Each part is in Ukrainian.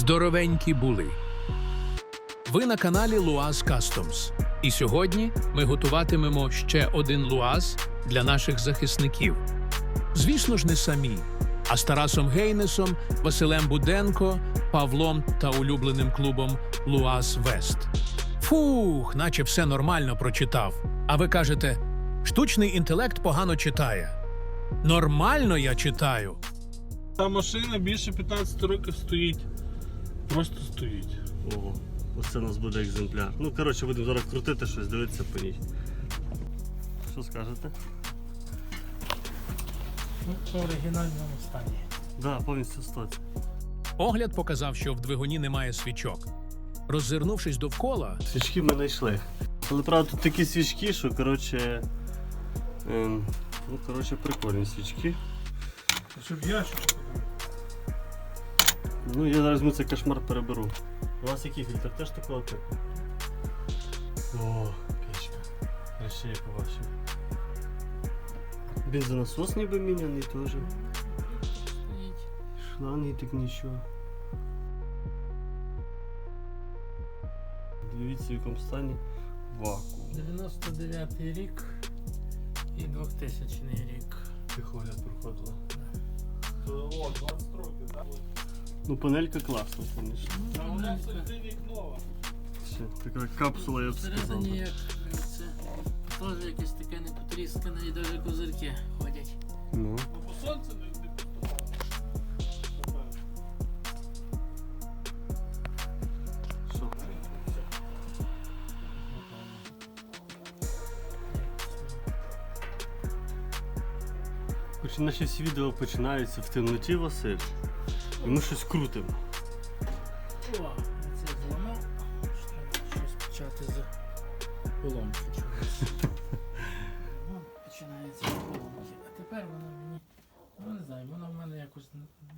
здоровенькі були. Ви на каналі Луаз Customs. І сьогодні ми готуватимемо ще один луаз для наших захисників. Звісно ж, не самі, а з Тарасом Гейнесом, Василем Буденко, Павлом та улюбленим клубом Луаз Вест. Фух, наче все нормально прочитав. А ви кажете, штучний інтелект погано читає. Нормально я читаю. Та машина більше 15 років стоїть. Просто стоїть. Ого, оце у нас буде екземпляр. Ну, коротше, будемо зараз крутити щось, дивитися по ній. Що скажете? Ну, в оригінальному стані. Да, повністю стоці. Огляд показав, що в двигуні немає свічок. Роззирнувшись довкола, Свічки ми знайшли. Але правда тут такі свічки, що коротше. Ем, ну, коротше, прикольні свічки. Щоб ящик. Ну, я зараз ми цей кошмар переберу. У вас який фільтр? Теж такого типу? О, печка. Краще я побачив. Бензонасос ніби міняний теж. Стоїть. Шланги так нічого. Дивіться, в якому стані вакуум. 99 рік і 2000 рік. Техогляд проходила. О, 20 років, так? Ну, панелька класна, звісно. А вона всередині нова. Ще Така капсула, я б сказав. Всередині як це теж якесь таке не потріскане і навіть козирки ходять. Ну. Ну, по сонцю не не поступало. Що? Хоч наші всі відео починаються в темноті, Василь. І ми щось крутимо. О, це зламав. Що щось почати з поломки чогось. Ну, Починається з поломки. А тепер воно мені, ну не знаю, воно в мене якось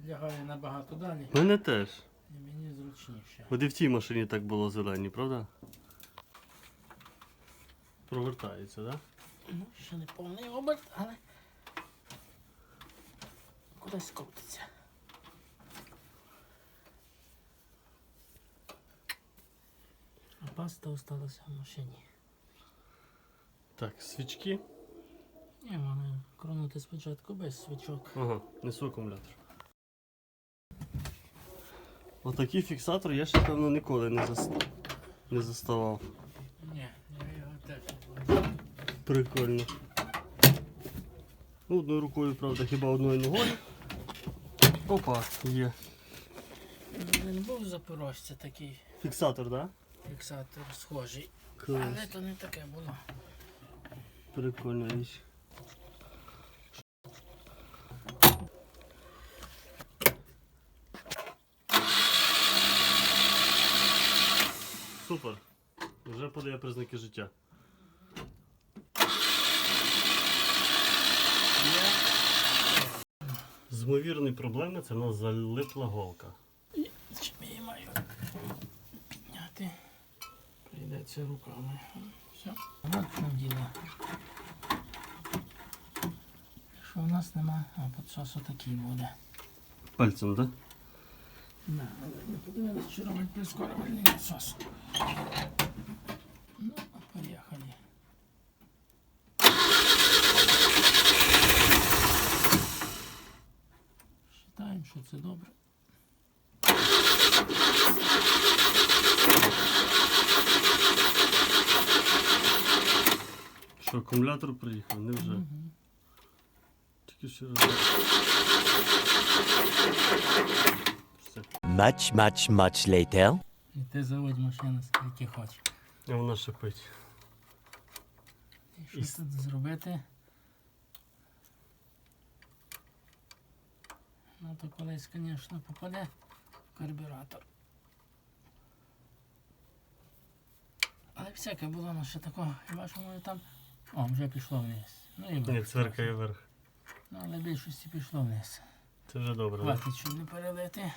лягає набагато далі. Мене теж. І мені зручніше. От і в тій машині так було зелені, правда? Провертається, так? Да? Ну, ще не повний оберт, але кудись крутиться. Паста осталася в машині. Так, свічки. Ні, вони кронути спочатку без свічок. Ага, несу акумулятор. Отакий фіксатор я ще певно ніколи не, зас... не заставав. Ні, я його теж не бачу. Прикольно. Ну, одною рукою, правда, хіба одною ногою. Опа, є. Він був в Запорожці такий Фіксатор, так? Фіксатор схожий. Клас. Але то не таке було. Прикольна річ. Супер. Вже подає признаки життя. З проблеми це в нас залипла голка. Чим я її маю підняти? Прийдеться руками. Все. От що діло. Якщо у нас нема, а підсосу такий буде. Пальцем, так? Да, але не подивилися, що робить прискорювальний насос. Ну, поїхали. Считаємо, що це добре. Що, акумулятор приїхав, невже? Мгм. Тільки ще раз. Все. Much, much, much later. І ти заводь машину скільки хочеш. А вона шипить. І що тут зробити? Ну то колись, звісно, попаде в карбюратор. Але всяке було ну, ще такого. Хіба що може там. О, вже пішло вниз. Ну і Ні, вверх цверкає трохи. вверх. Ну, але в більшості пішло вниз. Це вже добре. да? Хватить, щоб не перелити.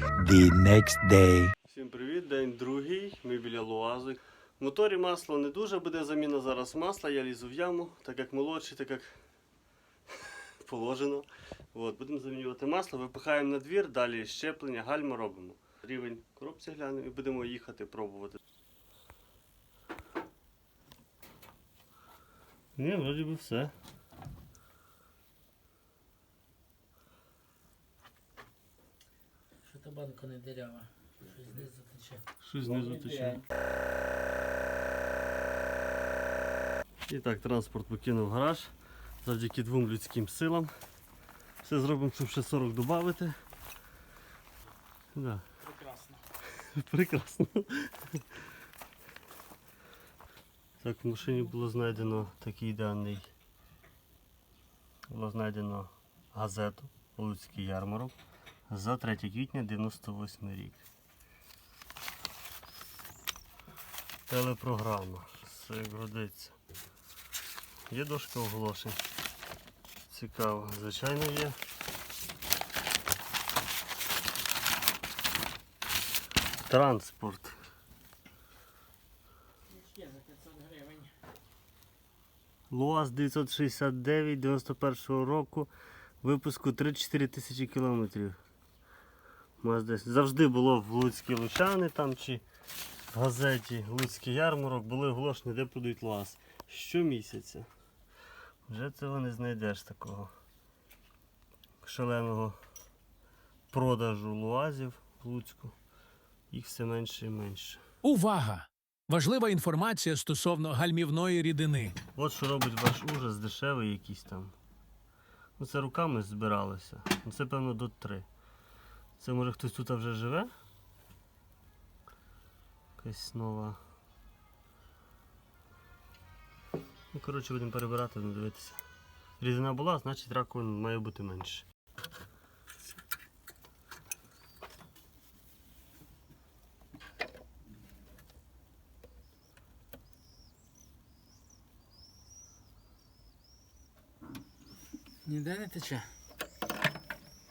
The next day. Всім привіт! день другий, ми біля Луази. В моторі масло не дуже буде заміна зараз масла, я лізу в яму, так як молодший, так як положено. От, будемо замінювати масло, випихаємо на двір, далі щеплення, гальма робимо. Рівень коробці глянемо і будемо їхати пробувати. Ні, вроді би все. Що та банка не дирява. Щось знизу тече. Щось знизу тече. І так, транспорт покинув гараж завдяки двом людським силам. Все зробимо, щоб ще 40 додати. Да, Прекрасно. прекрасно. Так, в машині було знайдено такий даний. Було знайдено газету Луцький ярмарок за 3 квітня 98 рік. Телепрограма. Все як годиться. Є дошка оголошень. Цікаво, звичайно є. Транспорт. Ще за 500 гривень. ЛуАЗ 969 91 року. Випуску 3-4 тисячі кілометрів. Завжди було в Луцькій Лучани там чи в газеті Луцький ярмарок були оголошені, де продають ЛуАЗ. Щомісяця. Вже цього не знайдеш такого шаленого продажу луазів в Луцьку. Їх все менше і менше. Увага! Важлива інформація стосовно гальмівної рідини. От що робить ваш ужас, дешевий якийсь там. Ну це руками збиралося. Ну це певно до 3. Це може хтось тут вже живе? Якась нова. Ну, коротше, будемо перебирати, будемо дивитися. Рідина була, значить раковин має бути менше. Ніде не тече.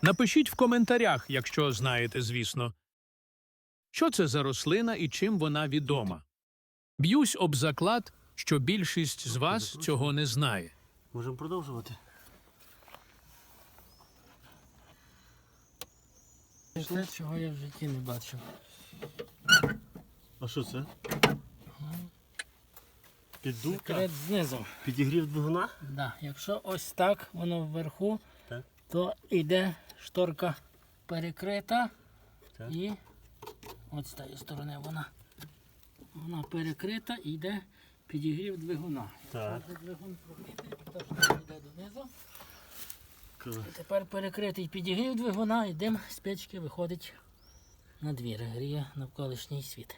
Напишіть в коментарях, якщо знаєте, звісно. Що це за рослина і чим вона відома? Б'юсь об заклад, що більшість з вас цього не знає. Можемо продовжувати. Те, чого я в житті не бачив. А що це? Піддувка? Секрет знизу. Підігрів двигуна? Да. Якщо ось так воно вверху, Так. то йде шторка перекрита Так. і от з тієї сторони вона. Вона перекрита і йде підігрів двигуна. Так. Якщо Двигун прогрітий, штора йде донизу. Клас. І тепер перекритий підігрів двигуна і дим з печки виходить на двір, гріє навколишній світ.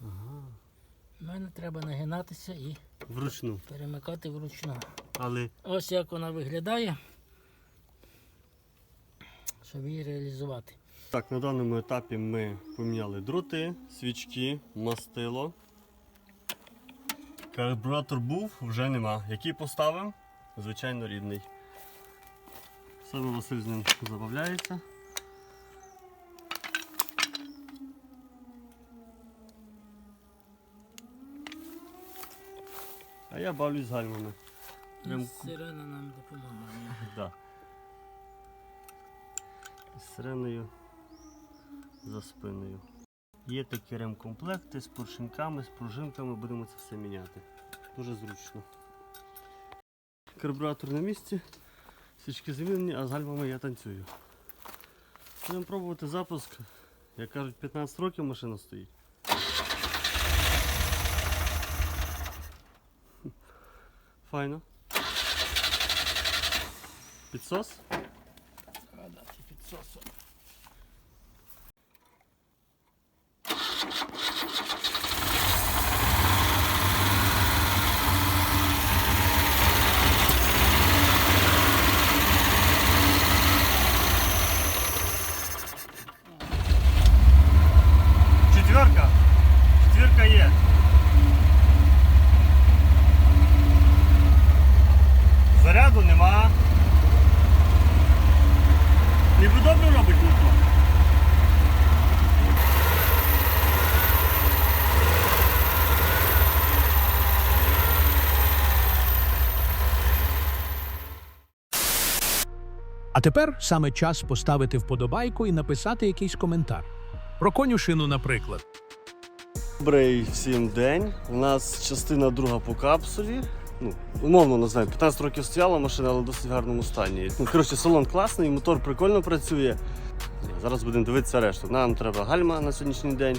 Ага. У мене треба нагинатися і Вручну. перемикати вручну. Але Ось як вона виглядає, щоб її реалізувати. Так, на даному етапі ми поміняли дроти, свічки, мастило. Карбуратор був, вже нема. Який поставив? Звичайно, рідний. Саме Василь з ним забавляється. А я бавлюсь з гальмами. Прям Сирена нам допомагає. Да. З сиреною за спиною. Є такі ремкомплекти з поршинками, з пружинками, будемо це все міняти. Дуже зручно. Карбуратор на місці, свічки замінені, а з гальмами я танцюю. Будемо пробувати запуск. Як кажуть, 15 років машина стоїть. Файно. Підсос? Дирка є. Заряду нема. Ніби добре робить ніхто. А тепер саме час поставити вподобайку і написати якийсь коментар. Про конюшину, наприклад. Добрий всім день. У нас частина друга по капсулі. Ну, умовно не знаю, 15 років стояла машина, але в досить гарному стані. Ну, коротше, салон класний, мотор прикольно працює. Зараз будемо дивитися решту. Нам треба гальма на сьогоднішній день,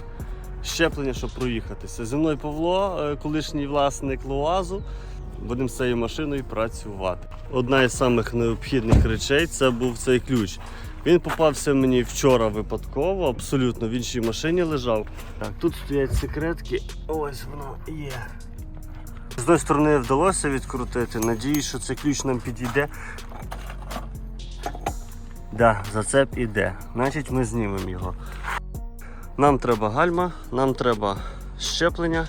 щеплення, щоб проїхатися. Зі мною Павло, е, колишній власник Луазу. Будемо з цією машиною працювати. Одна із самих необхідних речей це був цей ключ. Він попався мені вчора випадково, абсолютно в іншій машині лежав. Так, тут стоять секретки. Ось воно є. З одної сторони вдалося відкрутити. Надіюсь, що цей ключ нам підійде. Да, зацеп іде. Значить ми знімемо його. Нам треба гальма, нам треба щеплення.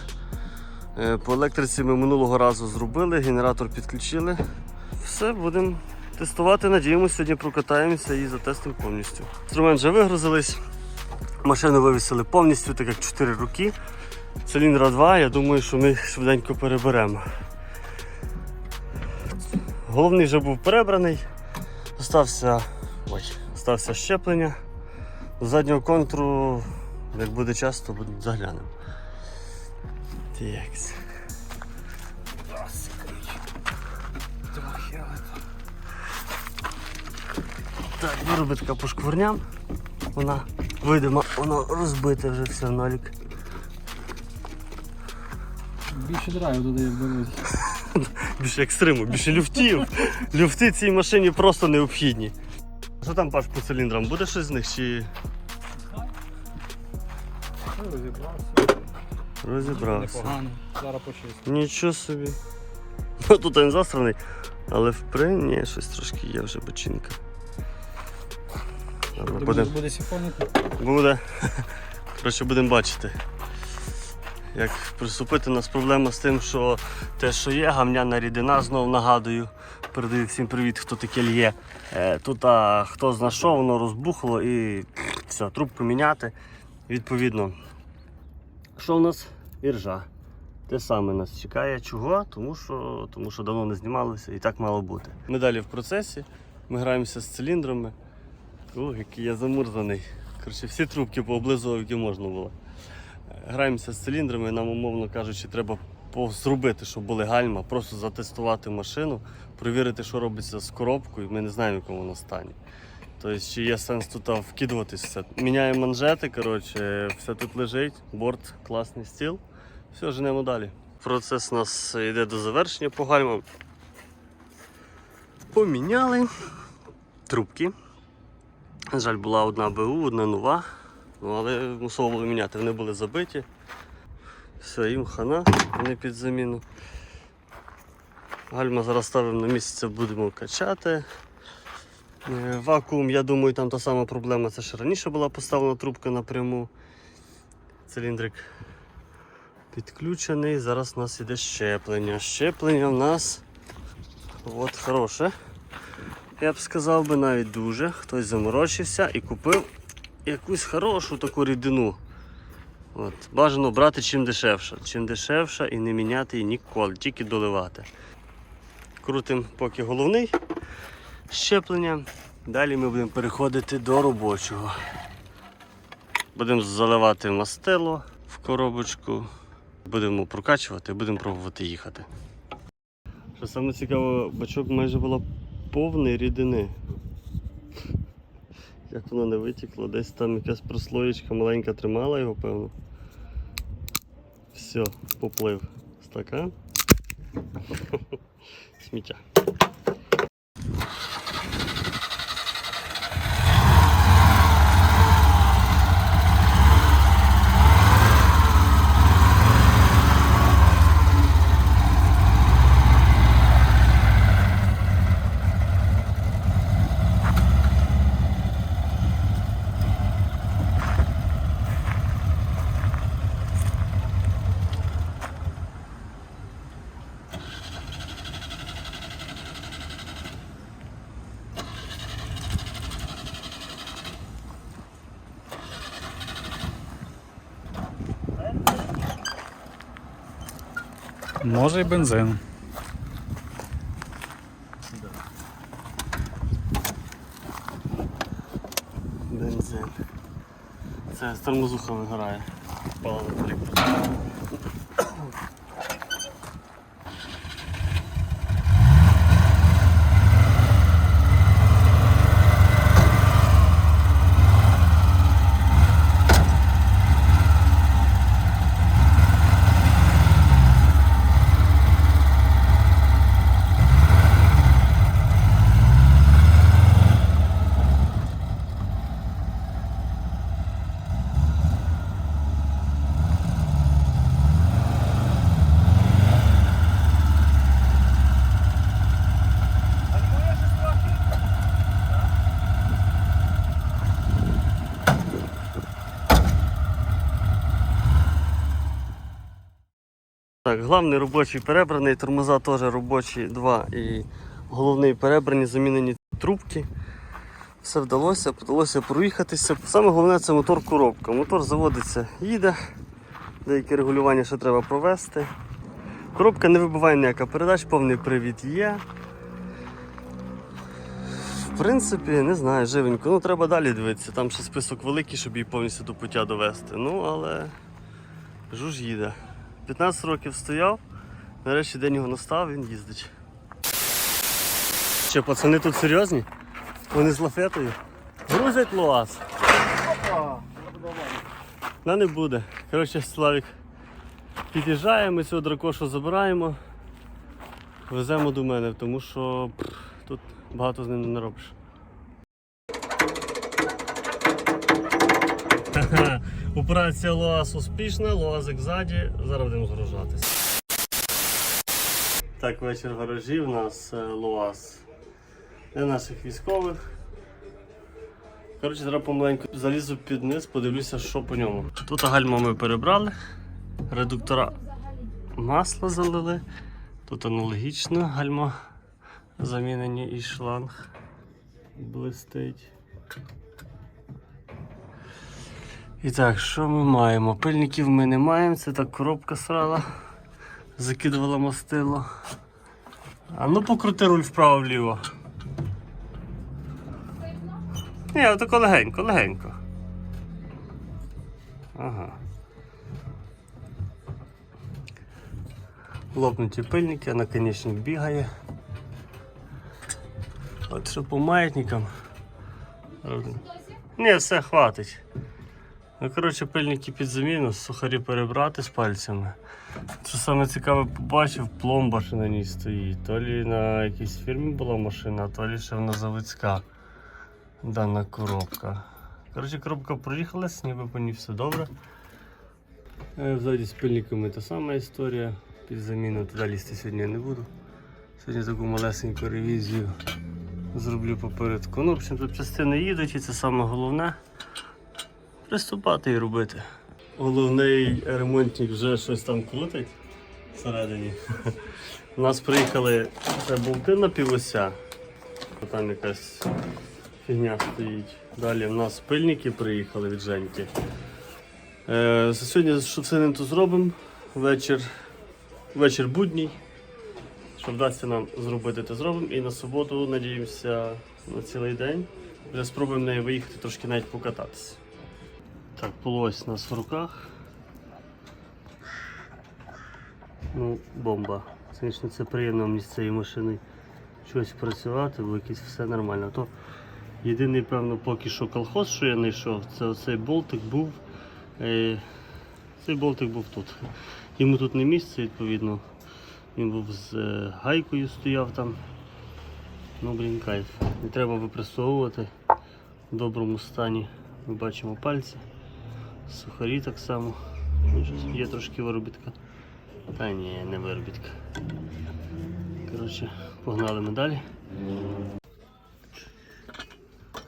Е, По електриці ми минулого разу зробили, генератор підключили. Все, будемо тестувати. Надіємося, сьогодні прокатаємося і затестимо повністю. Інструмент вже вигрузились. Машину вивісили повністю, так як 4 роки. Циліндра 2, я думаю, що ми швиденько переберемо. Головний вже був перебраний. Остався, ой, остався щеплення. До заднього контуру, як буде час, то заглянемо. Текс. Так, виробить така по шкварням. Вона видимо, воно розбите вже все нолік. Більше драйв додає в дорозі. Більше екстриму, більше люфтів. Люфти цій машині просто необхідні. Що там паш по циліндрам? Буде щось з них чи. Розібрався. Непогано. Зараз почистимо. Нічого собі. Ну, тут він застраний, але в. Ні, щось трошки є вже бочинка. Буде сіфонити. Буде. Коротше, будемо бачити. Як приступити, у нас проблема з тим, що те, що є, гамняна рідина, знову нагадую. Передаю всім привіт, хто таке лє. Е, Тут а, хто знайшов, воно розбухло і все, трубку міняти. Відповідно. Що у нас? Іржа. Те саме нас чекає. Чого? Тому що, тому що давно не знімалося і так мало бути. Ми далі в процесі. Ми граємося з циліндрами. Ох, який я замурзаний. Коротше, всі трубки пооблизував, які можна було. Граємося з циліндрами, нам, умовно кажучи, треба зробити, щоб були гальма, просто затестувати машину, перевірити, що робиться з коробкою. Ми не знаємо, в якому вона стані. Тобто, чи є сенс тут все. Міняємо манжети, коротше, все тут лежить, борт, класний стіл. Все, женемо далі. Процес у нас йде до завершення по гальмам. Поміняли трубки. На жаль, була одна БУ, одна нова, ну, але мусово було міняти, вони були забиті. Все, їм хана, вони під заміну. Гальма зараз ставимо на місце, будемо качати. Е, Вакуум, я думаю, там та сама проблема. Це ще раніше була поставлена трубка напряму. Циліндрик підключений. Зараз у нас іде щеплення. Щеплення в нас от хороше. Я б сказав би навіть дуже. Хтось заморочився і купив якусь хорошу таку рідину. От. Бажано брати чим дешевше. Чим дешевше і не міняти її ніколи, тільки доливати. Крутимо поки головний щеплення. Далі ми будемо переходити до робочого. Будемо заливати мастило в коробочку, будемо прокачувати, будемо пробувати їхати. Що саме цікаво, бачок майже була повний рідини. Як воно не витікло, десь там якась прослоєчка маленька тримала його, певно. Все, поплив стакан. Сміття. Може і бензин. Бензин. Це з тормозуха вигорає. Паливо електричне. Так, головний робочий перебраний, тормоза теж робочі два і головний перебрані, замінені трубки. Все вдалося, вдалося проїхатися. Саме головне це мотор коробка. Мотор заводиться, їде. Деякі регулювання ще треба провести. Коробка не вибиває ніяка передач, повний привід є. В принципі, не знаю, живенько. Ну треба далі дивитися. Там ще список великий, щоб її повністю до пуття довести. Ну, але жуж їде. 15 років стояв, нарешті день його настав, він їздить. Що, пацани тут серйозні? Вони з лафетою? Грузять луаз. На не буде. Коротше, Славік під'їжджає, ми цього дракошу забираємо, веземо до мене, тому що пф, тут багато з ним не наробиш. Операція Лоас успішна, Лоазик ззаді, зараз будемо згружатися. Так, вечір в гаражі, у нас е, Лоас для наших військових. Коротше, зараз помаленьку залізу під низ, подивлюся, що по ньому. Тут гальма ми перебрали, редуктора масла залили. Тут аналогічно гальма замінені і шланг блистить. І так, що ми маємо? Пильників ми не маємо, це так коробка срала, закидувала мастило. А ну покрути руль вправо-вліво. Ні, отако легенько, легенько. Ага. Лопнуті пильники, а наконечник бігає. От що по маятникам. Ні, все хватить. Ну, коротше, пильники під заміну, сухарі перебрати з пальцями. Що саме цікаве побачив, пломба ще на ній стоїть. То лі на якійсь фірмі була машина, то лі ще вона заводська дана коробка. Коротше, коробка проїхалась, ніби по ній все добре. Е, Ззаді з пильниками та сама історія. Під заміну туди лізти сьогодні я не буду. Сьогодні таку малесеньку ревізію зроблю попередку. Ну, в общем, тут частини їдуть і це саме головне приступати і робити. Головний ремонтник вже щось там крутить всередині. У нас приїхали це болти на півося. Там якась фігня стоїть. Далі в нас пильники приїхали від Женьки. Е, сьогодні що все ним тут зробимо. Вечір, вечір будній. Що вдасться нам зробити, то зробимо. І на суботу надіємося на цілий день. Вже спробуємо нею виїхати трошки навіть покататися. Так, полось у нас в руках. Ну, бомба. Звісно, це приємно мені з цієї машини щось працювати, бо якесь все нормально. То єдиний, певно, поки що колхоз, що я знайшов, це оцей болтик був. Е, цей болтик був тут. Йому тут не місце, відповідно. Він був з е, гайкою стояв там. Ну, блін, кайф. Не треба випресовувати в доброму стані. Ми бачимо пальці. Сухарі так само. Є трошки виробітка. Та ні, не виробітка. Коротше, погнали ми далі.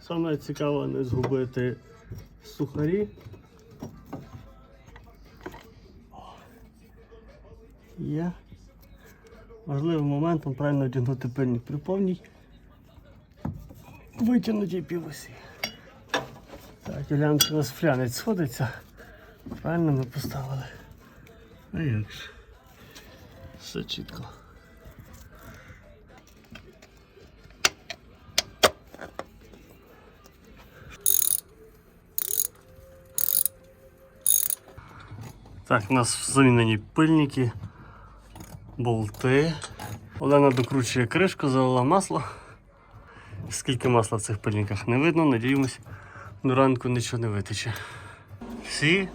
Саме цікаво не згубити сухарі. Є. Важливим моментом правильно одягнути пильник при повній витягнутій півосі ділянки у нас флянець сходиться. Правильно ми поставили. А як же? Все чітко. Так, у нас замінені пильники, болти. Олена докручує кришку, залила масло. Скільки масла в цих пильниках не видно, надіємось до ранку нічого не витече. Всі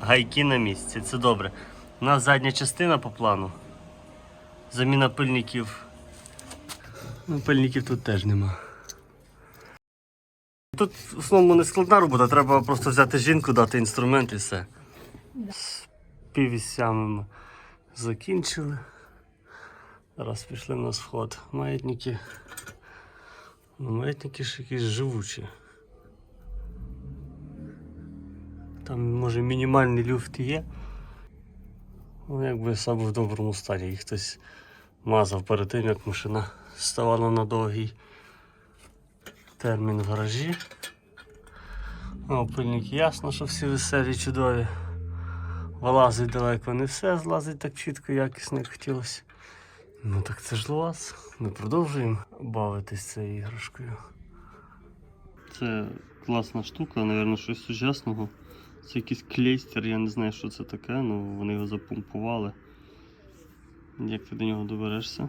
гайки на місці, це добре. У нас задня частина по плану. Заміна пильників. Ну, пильників тут теж нема. Тут в основному не складна робота, треба просто взяти жінку, дати інструмент і все. З піввісями ми закінчили. Зараз пішли в нас вход. Маятники. Ну, маятники ж якісь живучі. Там може мінімальний люфт є. Ну, якби саме в доброму стані. Їх хтось мазав перед тим, як машина ставала на довгий термін в гаражі. О, пильник ясно, що всі веселі, чудові. Вилазить далеко не все, злазить так чітко, якісно, як хотілося. Ну так це ж луаз. Ми продовжуємо бавитись цією іграшкою. Це класна штука, мабуть, щось сучасного. Це якийсь клейстер, я не знаю, що це таке, але вони його запомпували. Як ти до нього доберешся?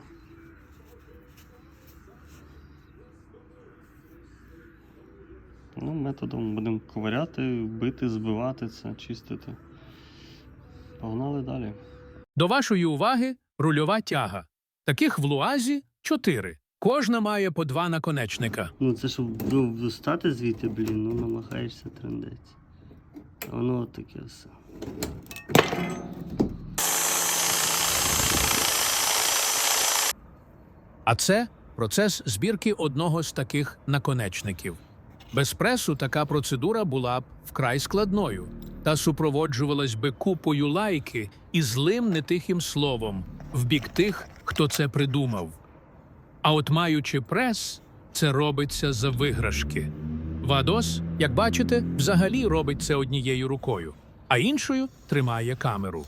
Ну, методом будемо ковиряти, бити, збивати це, чистити. Погнали далі. До вашої уваги рульова тяга. Таких в луазі чотири. Кожна має по два наконечника. Ну це щоб ну, достати звідти, блін, ну намагаєшся трендець. Воно таке все. А це процес збірки одного з таких наконечників. Без пресу така процедура була б вкрай складною та супроводжувалась би купою лайки і злим нетихим словом в бік тих, хто це придумав. А от маючи прес, це робиться за виграшки. Вадос, як бачите, взагалі робить це однією рукою, а іншою тримає камеру.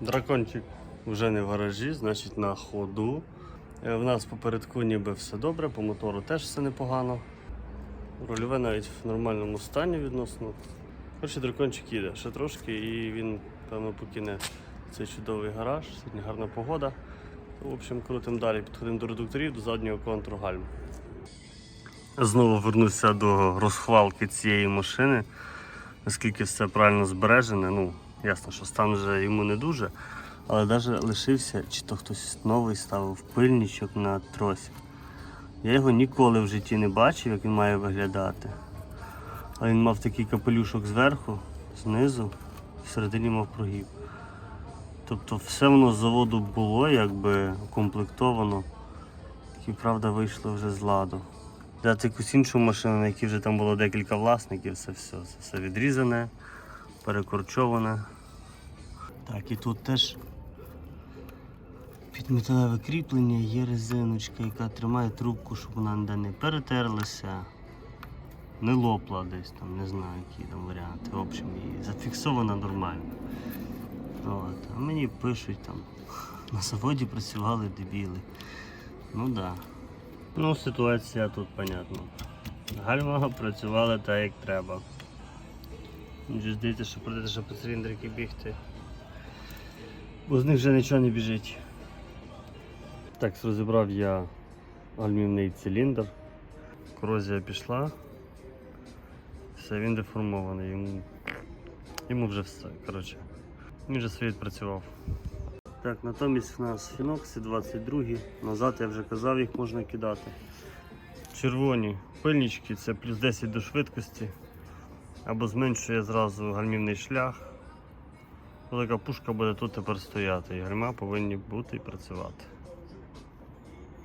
Дракончик вже не в гаражі, значить на ходу. Е, В нас попередку ніби все добре, по мотору теж все непогано. Рульове навіть в нормальному стані відносно. Коротше, дракончик їде ще трошки і він, певно, покине цей чудовий гараж. Сьогодні гарна погода. В общем, крутимо далі, підходимо до редукторів, до заднього контуру гальм. Знову вернуся до розхвалки цієї машини. Наскільки все правильно збережене. Ну, ясно, що стан вже йому не дуже, але навіть лишився, чи то хтось новий ставив пильничок на тросі. Я його ніколи в житті не бачив, як він має виглядати. Але він мав такий капелюшок зверху, знизу, всередині мав прогиб. Тобто все воно з заводу було якби укомплектовано. І правда вийшло вже з ладу. Взяти якусь іншу машину, на якій вже там було декілька власників, це все, це все відрізане, перекорчоване. Так, і тут теж під металеве кріплення є резиночка, яка тримає трубку, щоб вона не перетерлася, не лопла десь там, не знаю, які там варіанти. В общем, і зафіксована нормально. От. А мені пишуть там, на заводі працювали дебіли. Ну так. Да. Ну, ситуація тут понятна. Гальма працювали так, як треба. Мені здається, що прийдеться ще по циліндрики бігти. Бо з них вже нічого не біжить. Так, розібрав я гальмівний циліндр. Корозія пішла. Все, він деформований. Йому, йому вже все. Коротше. Він вже свій відпрацював. Так, натомість в нас фінокси 22 назад я вже казав, їх можна кидати. Червоні пильнички це плюс 10 до швидкості. Або зменшує зразу гальмівний шлях. Велика пушка буде тут тепер стояти. І гальма повинні бути і працювати.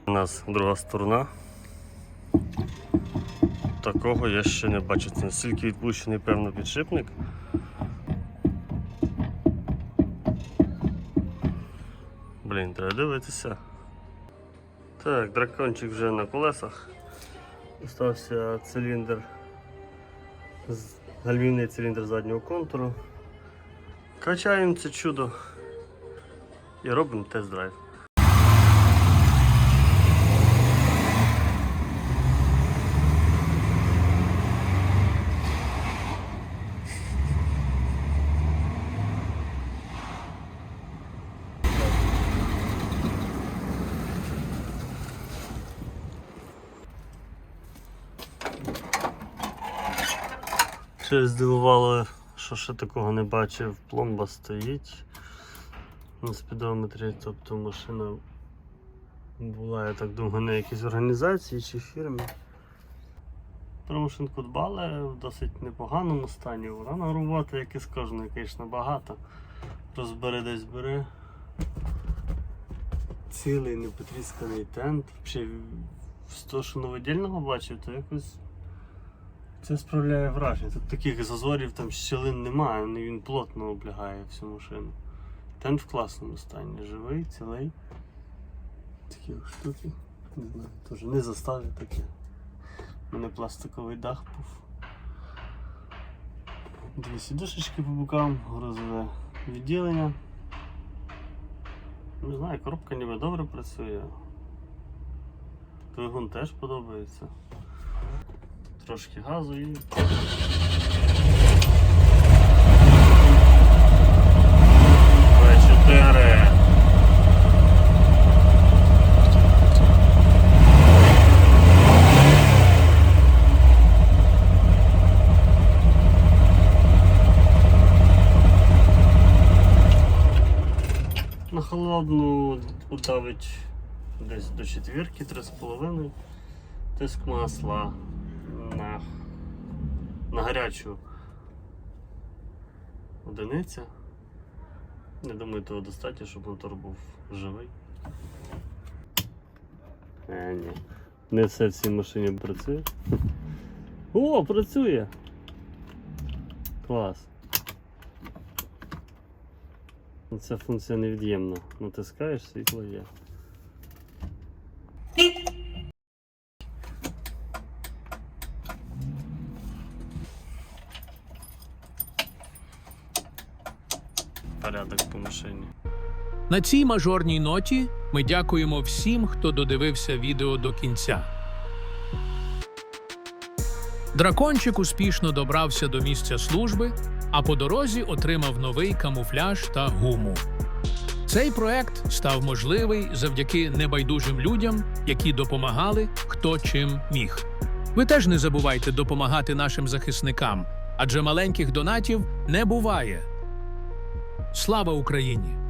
У нас друга сторона. Такого я ще не бачу. Це настільки відпущений певно підшипник. Блін, треба дивитися. Так, дракончик вже на колесах. Остався циліндр, гальмівний циліндр заднього контуру. Качаємо це чудо і робимо тест-драйв. Ще здивувало, що ще такого не бачив. Пломба стоїть на спідометрі, тобто машина була, я так думаю, на якійсь організації чи фірмі. Про машинку дбали в досить непоганому стані. Вона робота, як і з кожної, звісно, багато. Розбери десь бери. Цілий непотрісканий тент. Взагалі, з того, що новодільного бачив, то якось це справляє враження. Тут таких зазорів, там щілин немає, ну, він плотно облягає всю машину. Тент в класному стані, живий, цілий. Такі штуки. Не знаю, теж не заставлю таке. У мене пластиковий дах був. Дві сідушечки по бокам, грузове відділення. Не знаю, коробка ніби добре працює. Двигун теж подобається. Трошки газу і. В4. На холодну удавить десь до четвірки, 3,5. Тиск масла на, на гарячу одиниця. Не думаю, того достатньо, щоб мотор був живий. Е, ні. Не все в цій машині працює. О, працює! Клас. Ця функція невід'ємна. Натискаєш, світло є. Порядок по. На цій мажорній ноті ми дякуємо всім, хто додивився відео до кінця. Дракончик успішно добрався до місця служби, а по дорозі отримав новий камуфляж та гуму. Цей проект став можливий завдяки небайдужим людям, які допомагали хто чим міг. Ви теж не забувайте допомагати нашим захисникам, адже маленьких донатів не буває. Слава Україні!